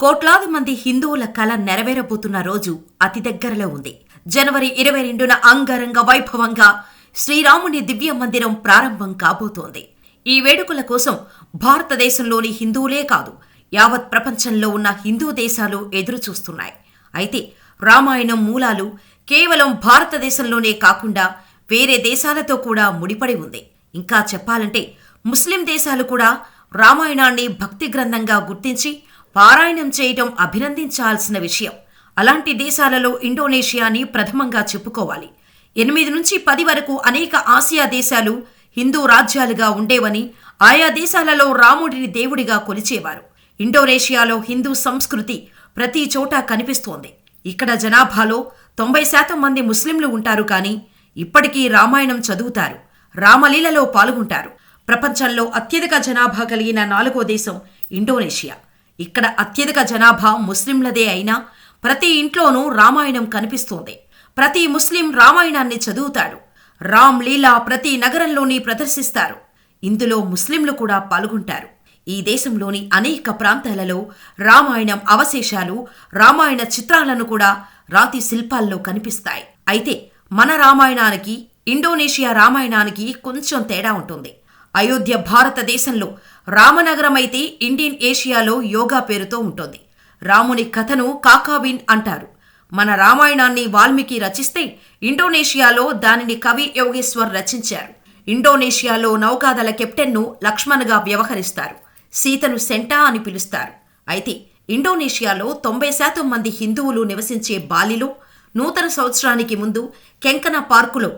కోట్లాది మంది హిందువుల కళ నెరవేరబోతున్న రోజు అతి దగ్గరలో ఉంది. జనవరి ఇరవై రెండున అంగరంగ వైభవంగా శ్రీరాముని దివ్య మందిరం ప్రారంభం కాబోతోంది. ఈ వేడుకల కోసం భారతదేశంలోని హిందువులే కాదు యావత్ ప్రపంచంలో ఉన్న హిందూ దేశాలు ఎదురుచూస్తున్నాయి. అయితే రామాయణం మూలాలు కేవలం భారతదేశంలోనే కాకుండా వేరే దేశాలతో కూడా ముడిపడి ఉంది. ఇంకా చెప్పాలంటే ముస్లిం దేశాలు కూడా రామాయణాన్ని భక్తి గ్రంథంగా గుర్తించి పారాయణం చేయటం అభినందించాల్సిన విషయం. అలాంటి దేశాలలో ఇండోనేషియాని ప్రథమంగా చెప్పుకోవాలి. ఎనిమిది నుంచి పది వరకు అనేక ఆసియా దేశాలు హిందూ రాజ్యాలుగా ఉండేవని ఆయా దేశాలలో రాముడిని దేవుడిగా కొలిచేవారు. ఇండోనేషియాలో హిందూ సంస్కృతి ప్రతి చోట కనిపిస్తోంది. ఇక్కడ జనాభాలో తొంభై శాతం మంది ముస్లింలు ఉంటారు కానీ ఇప్పటికీ రామాయణం చదువుతారు. రామలీలలో పాల్గొంటారు. ప్రపంచంలో అత్యధిక జనాభా కలిగిన నాలుగో దేశం ఇండోనేషియా. ఇక్కడ అత్యధిక జనాభా ముస్లింలదే అయినా ప్రతి ఇంట్లోనూ రామాయణం కనిపిస్తోంది. ప్రతి ముస్లిం రామాయణాన్ని చదువుతాడు. రామ్ లీలా ప్రతి నగరంలోని ప్రదర్శిస్తారు. ఇందులో ముస్లింలు కూడా పాల్గొంటారు. ఈ దేశంలోని అనేక ప్రాంతాలలో రామాయణం అవశేషాలు రామాయణ చిత్రాలను కూడా రాతి శిల్పాల్లో కనిపిస్తాయి. అయితే మన రామాయణానికి ఇండోనేషియా రామాయణానికి కొంచెం తేడా ఉంటుంది. అయోధ్య భారతదేశంలో రామనగరమైతే ఇండియన్ ఏషియాలో యోగా పేరుతో ఉంటుంది. రాముని కథను కాకావిన్ అంటారు. మన రామాయణాన్ని వాల్మీకి రచిస్తే ఇండోనేషియాలో దానిని కవి యోగేశ్వర్ రచించారు. ఇండోనేషియాలో నౌకాదల కెప్టెన్ను లక్ష్మణ్గా వ్యవహరిస్తారు. సీతను సెంటా అని పిలుస్తారు. అయితే ఇండోనేషియాలో తొంభై శాతం మంది హిందువులు నివసించే బాలిలో నూతన సంవత్సరానికి ముందు కెంకన పార్కులో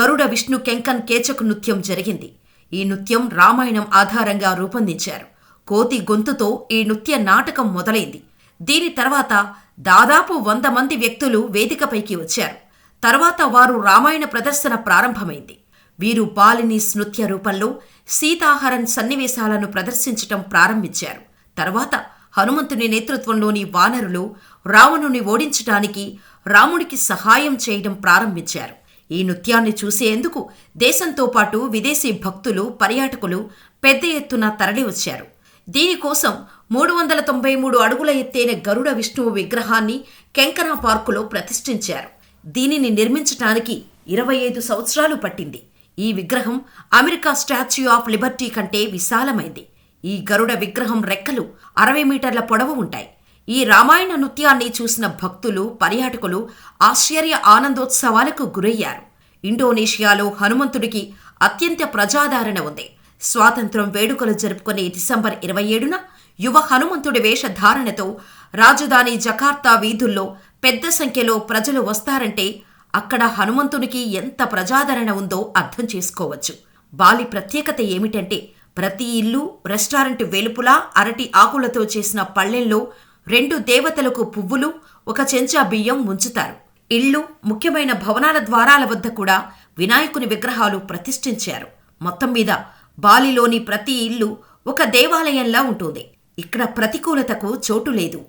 గరుడ విష్ణు కెంకన్ కేచకు నృత్యం జరిగింది. ఈ నృత్యం రామాయణం ఆధారంగా రూపొందించారు. కోతి గొంతుతో ఈ నృత్య నాటకం మొదలైంది. దీని తర్వాత దాదాపు వంద మంది వ్యక్తులు వేదికపైకి వచ్చారు. తర్వాత వారు రామాయణ ప్రదర్శన ప్రారంభమైంది. వీరు బాలిని నృత్య రూపంలో సీతాహరన్ సన్నివేశాలను ప్రదర్శించటం ప్రారంభించారు. తర్వాత హనుమంతుని నేతృత్వంలోని వానరులు రావణుని ఓడించటానికి రాముడికి సహాయం చేయడం ప్రారంభించారు. ఈ నృత్యాన్ని చూసేందుకు దేశంతో పాటు విదేశీ భక్తులు పర్యాటకులు పెద్ద ఎత్తున తరలివచ్చారు దీనికోసం మూడు వందల తొంభై మూడు అడుగుల ఎత్తైన గరుడ విష్ణువు విగ్రహాన్ని కెంకనా పార్కులో ప్రతిష్ఠించారు. దీనిని నిర్మించటానికి ఇరవై ఐదు సంవత్సరాలు పట్టింది. ఈ విగ్రహం అమెరికా స్టాచ్యూ ఆఫ్ లిబర్టీ కంటే విశాలమైంది. ఈ గరుడ విగ్రహం రెక్కలు అరవై మీటర్ల పొడవు ఉంటాయి. ఈ రామాయణ నృత్యాన్ని చూసిన భక్తులు పర్యాటకులు ఆశ్చర్య ఆనందోత్సవాలకు గురయ్యారు. ఇండోనేషియాలో హనుమంతుడికి అత్యంత ప్రజాదరణ ఉంది. స్వాతంత్రం వేడుకలు జరుపుకునే డిసెంబర్ ఇరవై ఏడున యువ హనుమంతుడి వేషధారణతో రాజధాని జకార్తా వీధుల్లో పెద్ద సంఖ్యలో ప్రజలు వస్తారంటే అక్కడ హనుమంతునికి ఎంత ప్రజాదరణ ఉందో అర్థం చేసుకోవచ్చు. బాలి ప్రత్యేకత ఏమిటంటే ప్రతి ఇల్లు రెస్టారెంట్ వెలుపులా అరటి ఆకులతో చేసిన పళ్ళెంలో రెండు దేవతలకు పువ్వులు ఒక చెంచా బియ్యం ఉంచుతారు ఇళ్ళు ముఖ్యమైన భవనాల ద్వారాల వద్ద కూడా వినాయకుని విగ్రహాలు ప్రతిష్ఠించారు. మొత్తం మీద బాలిలోని ప్రతి ఇల్లు ఒక దేవాలయంలా ఉంటుంది. ఇక్కడ ప్రతికూలతకు చోటు లేదు.